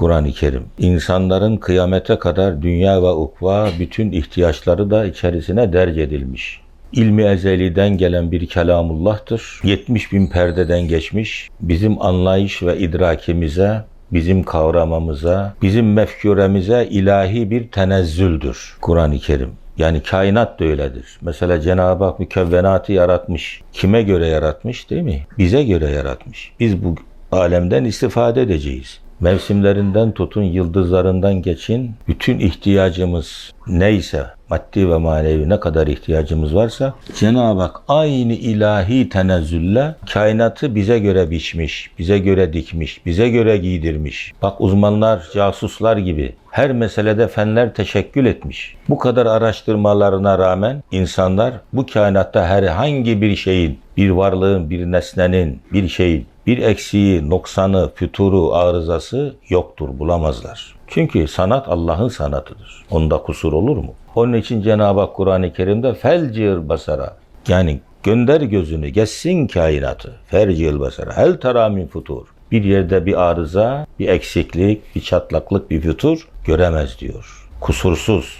Kur'an-ı Kerim. İnsanların kıyamete kadar dünya ve ukva bütün ihtiyaçları da içerisine derc edilmiş. İlmi ezeliden gelen bir kelamullah'tır. 70 bin perdeden geçmiş. Bizim anlayış ve idrakimize, bizim kavramamıza, bizim mefküremize ilahi bir tenezzüldür Kur'an-ı Kerim. Yani kainat da öyledir. Mesela Cenab-ı Hak mükevvenatı yaratmış. Kime göre yaratmış değil mi? Bize göre yaratmış. Biz bu alemden istifade edeceğiz. Mevsimlerinden tutun, yıldızlarından geçin, bütün ihtiyacımız neyse, maddi ve manevi ne kadar ihtiyacımız varsa, Cenab-ı Hak aynı ilahi tenezzülle kainatı bize göre biçmiş, bize göre dikmiş, bize göre giydirmiş. Bak uzmanlar, casuslar gibi her meselede fenler teşekkül etmiş. Bu kadar araştırmalarına rağmen insanlar bu kainatta herhangi bir şeyin, bir varlığın, bir nesnenin, bir şeyin bir eksiği, noksanı, füturu, arızası yoktur, bulamazlar. Çünkü sanat Allah'ın sanatıdır. Onda kusur olur mu? Onun için Cenab-ı Hak Kur'an-ı Kerim'de felcir basara yani gönder gözünü, geçsin kainatı. Fercil basara. Hel tera min futur. Bir yerde bir arıza, bir eksiklik, bir çatlaklık, bir fütur göremez diyor. Kusursuz.